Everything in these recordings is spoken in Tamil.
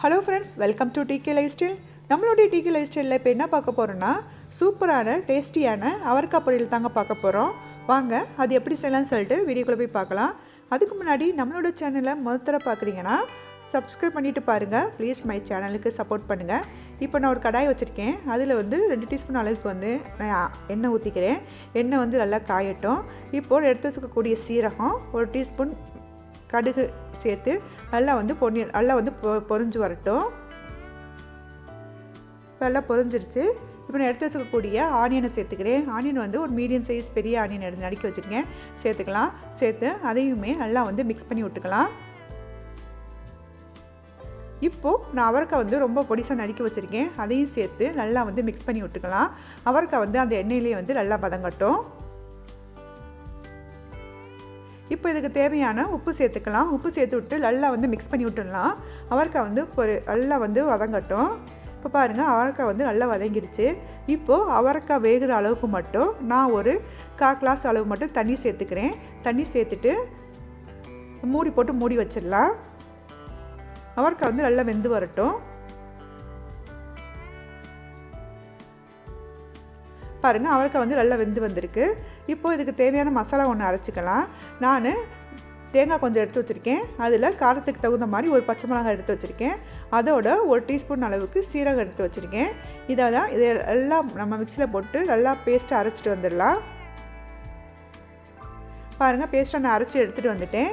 Hello friends welcome to TK life style நம்மளுடைய டிகே லைஃப் ஸ்டைலில் இப்போ என்ன பார்க்க போகிறோன்னா சூப்பரான டேஸ்டியான அவரைக்காய் பொரியல் தாங்க பார்க்க போகிறோம் வாங்க அது எப்படி செய்யலாம்னு சொல்லிட்டு வீடியோக்குள்ளே போய் பார்க்கலாம். அதுக்கு முன்னாடி நம்மளோட சேனலை முதல்ல பார்க்குறீங்கன்னா சப்ஸ்கிரைப் பண்ணிவிட்டு பாருங்கள் ப்ளீஸ் மை சேனலுக்கு சப்போர்ட் பண்ணுங்கள் இப்போ நான் ஒரு கடாய் வச்சுருக்கேன். அதில் வந்து ரெண்டு டீஸ்பூன் அளவுக்கு வந்து நான் எண்ணெய் ஊற்றிக்கிறேன் எண்ணெய் வந்து நல்லா காயட்டும். இப்போது எடுத்து வச்சுக்கக்கூடிய சீரகம் ஒரு டீஸ்பூன் கடுகு சேர்த்து நல்லா வந்து பொன்னி நல்லா வந்து பொ பொரிஞ்சு வரட்டும். நல்லா பொறிஞ்சிருச்சு. இப்போ நான் எடுத்து வச்சுக்கக்கூடிய ஆனியனை சேர்த்துக்கிறேன். ஆனியன் வந்து ஒரு மீடியம் சைஸ் பெரிய ஆனியன் எடுத்து நடுக்கி வச்சுருக்கேன். சேர்த்துக்கலாம். சேர்த்து அதையுமே நல்லா வந்து மிக்ஸ் பண்ணி விட்டுக்கலாம். இப்போது நான் அவரைக்காய் வந்து ரொம்ப பொடிசாக நறுக்கி வச்சுருக்கேன். அதையும் சேர்த்து நல்லா வந்து மிக்ஸ் பண்ணி விட்டுக்கலாம். அவரைக்காய் வந்து அந்த எண்ணெயிலே வந்து நல்லா பதங்கட்டும். இப்போ இதுக்கு தேவையான உப்பு சேர்த்துக்கலாம். உப்பு சேர்த்து விட்டு நல்லா வந்து மிக்ஸ் பண்ணி விட்டுடலாம். அவரைக்காய் வந்து ஒரு நல்லா வந்து வதங்கட்டும். இப்போ பாருங்கள் அவரைக்காய் வந்து நல்லா வதங்கிடுச்சு இப்போது அவரைக்காய் வேகிற அளவுக்கு மட்டும் நான் ஒரு கா கிளாஸ் அளவு மட்டும் தண்ணி சேர்த்துக்கிறேன். தண்ணி சேர்த்துட்டு மூடி போட்டு மூடி வச்சிடலாம். அவரைக்காய் வந்து நல்லா வெந்து வரட்டும். பாருங்கள் அவரைக்காய் வந்து நல்லா வெந்து வந்திருக்கு. இப்போது இதுக்கு தேவையான மசாலா ஒன்று அரைச்சிக்கலாம். நான் தேங்காய் கொஞ்சம் எடுத்து வச்சுருக்கேன். அதில் காரத்துக்கு தகுந்த மாதிரி ஒரு பச்சை மிளகாய் எடுத்து வச்சுருக்கேன். அதோட ஒரு டீஸ்பூன் அளவுக்கு சீரகம் எடுத்து வச்சுருக்கேன். இதை தான் இதை எல்லாம் நம்ம மிக்சியில் போட்டு நல்லா பேஸ்ட்டு அரைச்சிட்டு வந்துடலாம். பாருங்கள் பேஸ்ட்டை நான் அரைச்சி எடுத்துகிட்டு வந்துட்டேன்.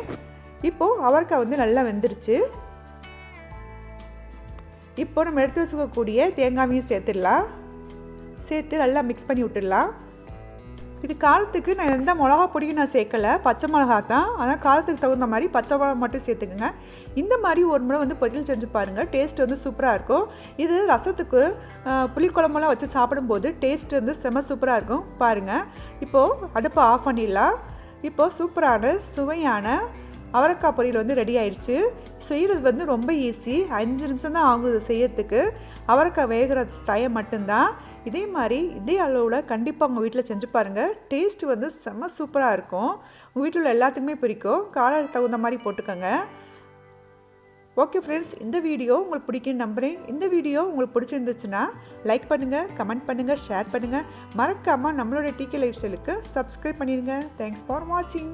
இப்போது அவரைக்காய் வந்து நல்லா வெந்துருச்சு. இப்போ நம்ம எடுத்து வச்சுக்கக்கூடிய தேங்காயும் சேர்த்துடலாம். சேர்த்து நல்லா மிக்ஸ் பண்ணி விட்டுடலாம். இது காரத்துக்கு நான் எந்த மிளகா பொடியும் நான் சேர்க்கலை. பச்சை மிளகா தான். ஆனால் காரத்துக்கு தகுந்த மாதிரி பச்சை மிளகா மட்டும் சேர்த்துக்குங்க. இந்த மாதிரி ஒரு முறை வந்து பொரியல் செஞ்சு பாருங்கள் டேஸ்ட் வந்து சூப்பராக இருக்கும். இது ரசத்துக்கு புளிக்குழம்பெல்லாம் வச்சு சாப்பிடும்போது டேஸ்ட் வந்து செம சூப்பராக இருக்கும். பாருங்கள் இப்போது அடுப்பை ஆஃப் பண்ணிடலாம். இப்போது சூப்பரான சுவையான அவரைக்காய் பொரியல் வந்து ரெடி ஆயிடுச்சு செய்கிறது வந்து ரொம்ப ஈஸி அஞ்சு நிமிஷம் தான் ஆகுது செய்யறதுக்கு. அவரைக்காய் வேகிற டைம் மட்டும்தான். இதே மாதிரி இதே அளவில் கண்டிப்பாக உங்கள் வீட்டில் செஞ்சு பாருங்கள் டேஸ்ட் வந்து செம்ம சூப்பராக இருக்கும். உங்கள் வீட்டில் உள்ள எல்லாத்துக்குமே பிடிக்கும். காலம் தகுந்த மாதிரி போட்டுக்கோங்க. ஓகே ஃப்ரெண்ட்ஸ் இந்த வீடியோ உங்களுக்கு பிடிக்கும் நம்புகிறேன் இந்த வீடியோ உங்களுக்கு பிடிச்சிருந்துச்சுன்னா லைக் பண்ணுங்கள் கமெண்ட் பண்ணுங்கள் ஷேர் பண்ணுங்கள் மறக்காமல் நம்மளோட டிகே லைஃப் ஸ்டைலுக்கு சப்ஸ்கிரைப் பண்ணிடுங்க தேங்க்ஸ் ஃபார் வாட்சிங்